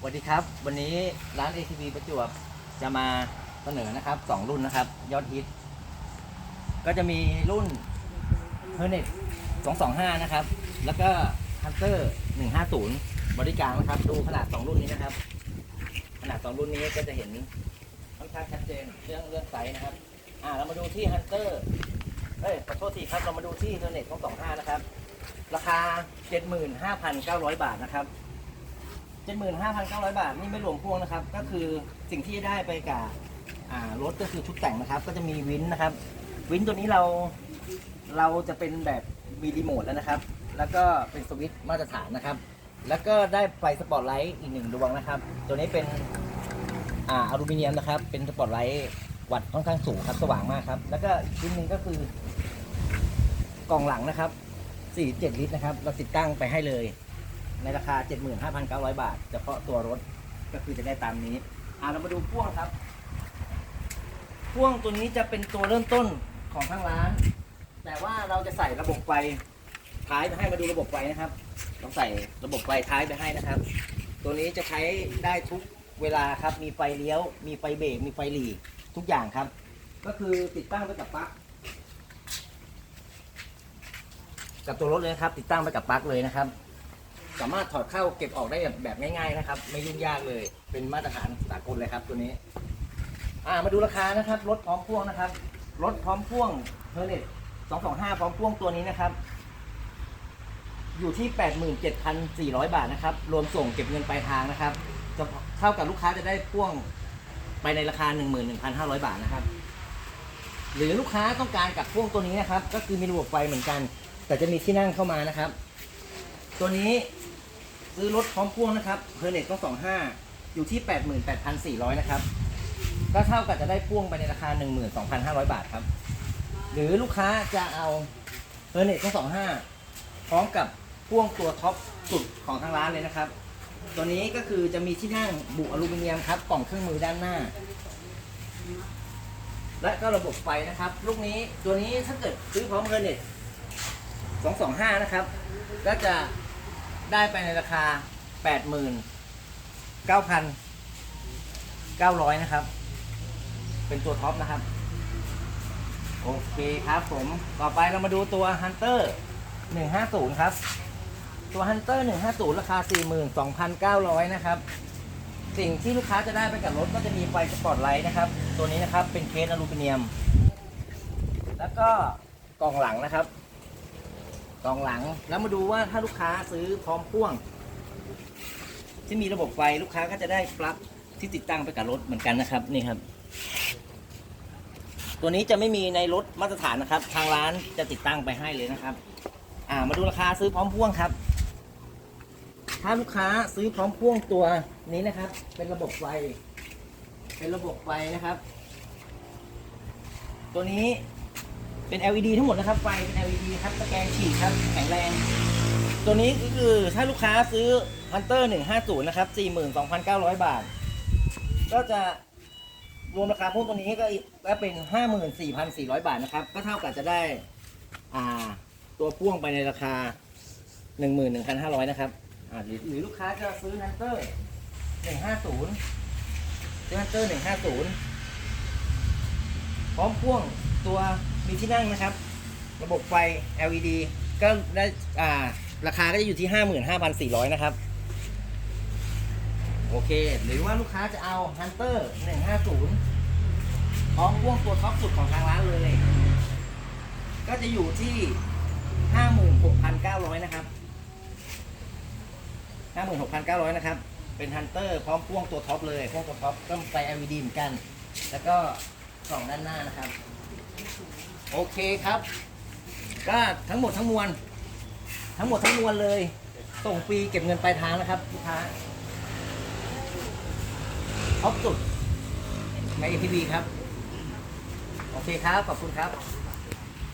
สวัสดีครับ วันนี้ร้าน ATV ประจวบจะมาเสนอนะครับสองรุ่นนะครับ ยอดฮิต ก็จะมีรุ่น h e r n e t 225 นะครับ แล้วก็ Hunter 150 บริการนะครับ ดูขนาด 2 รุ่นนี้นะครับ ขนาด 2 รุ่นนี้ก็จะเห็นค่อนข้างชัดเจนเรื่องเรื่องไซส์นะครับ อ่าเรามาดูที่ Hunter เฮ้ยขอโทษทีครับเรามาดูที่ h e r n e t 225 นะครับ ราคา 75,900 บาทนะครับ 75,900บาทนี่ไม่รวมพ่วงนะครับ ก็คือสิ่งที่ได้ไปกับอ่ารถก็คือชุดแต่งนะครับ ก็จะมีวินนะครับ วินตัวนี้เราเราจะเป็นแบบมีรีโมทแล้วนะครับ แล้วก็เป็นสวิตช์มาตรฐานนะครับ แล้วก็ได้ไฟสปอตไลท์อีกหนึ่งดวงนะครับ ตัวนี้เป็นอ่าอลูมิเนียมนะครับ เป็นสปอตไลท์วัดค่อนข้างสูงครับสว่างมากครับ แล้วก็อีกชิ้นหนึ่งก็คือกล่องหลังนะครับ47ลิตรนะครับ เราติดตั้งไปให้เลย ในราคา 75,900 บาท เฉพาะตัวรถก็คือจะได้ตามนี้อ่าเรามาดูพ่วงครับ พ่วงตัวนี้จะเป็นตัวเริ่มต้นของทางร้าน แต่ว่าเราจะใส่ระบบไฟท้ายไปให้มาดูระบบไฟนะครับต้องใส่ระบบไฟท้ายไปให้นะครับ ตัวนี้จะใช้ได้ทุกเวลาครับ มีไฟเลี้ยว มีไฟเบรกมีไฟหลีทุกอย่างครับ ก็คือติดตั้งไปกับปลั๊กกับตัวรถเลยนะครับ ติดตั้งไปกับปลั๊กเลยนะครับ สามารถถอดเข้าเก็บออกได้แบบง่าย ๆนะครับ ไม่ยุ่งยากเลย เป็นมาตรฐานสากลเลยครับตัวนี้ อ่ามาดูราคานะครับรถพร้อมพ่วงนะครับรถพร้อมพ่วงเทอร์เน็ต225พร้อมพ่วงตัวนี้นะครับ อยู่ที่87,400บาทนะครับ รวมส่งเก็บเงินปลายทางนะครับ จะเท่ากับลูกค้าจะได้พ่วงไปในราคา11,500บาทนะครับ หรือลูกค้าต้องการกับพ่วงตัวนี้นะครับ ก็คือมีระบบไฟเหมือนกัน แต่จะมีที่นั่งเข้ามานะครับ ตัวนี้ ซื้อรถพร้อมพ่วงนะครับเพอร์เน็ตก็สองห้าอยู่ที่แปดหมื่นแปดพันสี่ร้อยนะครับ ก็เท่ากับจะได้พ่วงไปในราคาหนึ่งหมื่นสองพันห้าร้อยบาทครับ หรือลูกค้าจะเอาเพอร์เน็ตก็สองห้าพร้อมกับพ่วงตัวท็อปสุดของทางร้านเลยนะครับ ตัวนี้ก็คือจะมีที่นั่งบุอลูมิเนียมครับ กล่องเครื่องมือด้านหน้า และก็ระบบไฟนะครับ ลูกนี้ตัวนี้ถ้าเกิดซื้อพร้อมเพอร์เน็ต225 นะครับ ก็จะ ได้ไปในราคา 89,900 นะครับ เป็นตัวท็อปนะครับ โอเคครับผม ต่อไปเรามาดูตัว Hunter 150 ครับ ตัว Hunter 150 ราคา 42,900 นะครับ สิ่งที่ลูกค้าจะได้ไปกับรถก็จะมีไฟสปอตไลท์นะครับ ตัวนี้นะครับเป็นเคสอลูมิเนียม แล้วก็กล่องหลังนะครับ กล่องหลัง แล้วมาดูว่าถ้าลูกค้าซื้อพร้อมพ่วง ที่มีระบบไฟลูกค้าก็จะได้ปลั๊กที่ติดตั้งไปกับรถเหมือนกันนะครับนี่ครับ ตัวนี้จะไม่มีในรถมาตรฐานนะครับ ทางร้านจะติดตั้งไปให้เลยนะครับ อ่ามาดูราคาซื้อพร้อมพ่วงครับ ถ้าลูกค้าซื้อพร้อมพ่วงตัวนี้นะครับ เป็นระบบไฟ เป็นระบบไฟนะครับ ตัวนี้ เป็น LED ทั้งหมดนะครับไฟเป็น LED ครับตะแกรงฉีดครับแข็งแรง ตัวนี้ก็คือถ้าลูกค้าซื้อ Hunter 150 นะครับ 42,900 บาท ก็จะรวมราคาพ่วงตัวนี้ก็กก็เป็น 54,400 บาทนะครับ ก็เท่ากับจะได้อ่าตัวพ่วงไปในราคา 11,500 นะครับอ่าหรือหรือลูกค้าจะซื้อ Hunter 150ซื้อ Hunter 150 พร้อมพ่วงตัว มีที่นั่งนะครับ ระบบไฟ LED ก็ได้อ่าราคาก็จะอยู่ที่ 55,400 นะครับ โอเค หรือว่าลูกค้าจะเอา Hunter 150พร้อมพ่วงตัวท็อปสุดของทางร้านเลย ก็จะอยู่ที่ 56,900 นะครับ 56,900 นะครับ เป็น Hunter พร้อมพ่วงตัวท็อปเลย พ่วงตัวท็อปก็ไฟ LED เหมือนกัน แล้วก็กล่องด้านหน้านะครับ โอเคครับก็ทั้งหมดทั้งมวล ทั้งหมดทั้งมวลเลย ส่งฟรีเก็บเงินปลายทางนะครับลูกค้าท็อปสุดในเอทีบีครับ โอเคครับ ขอบคุณครับ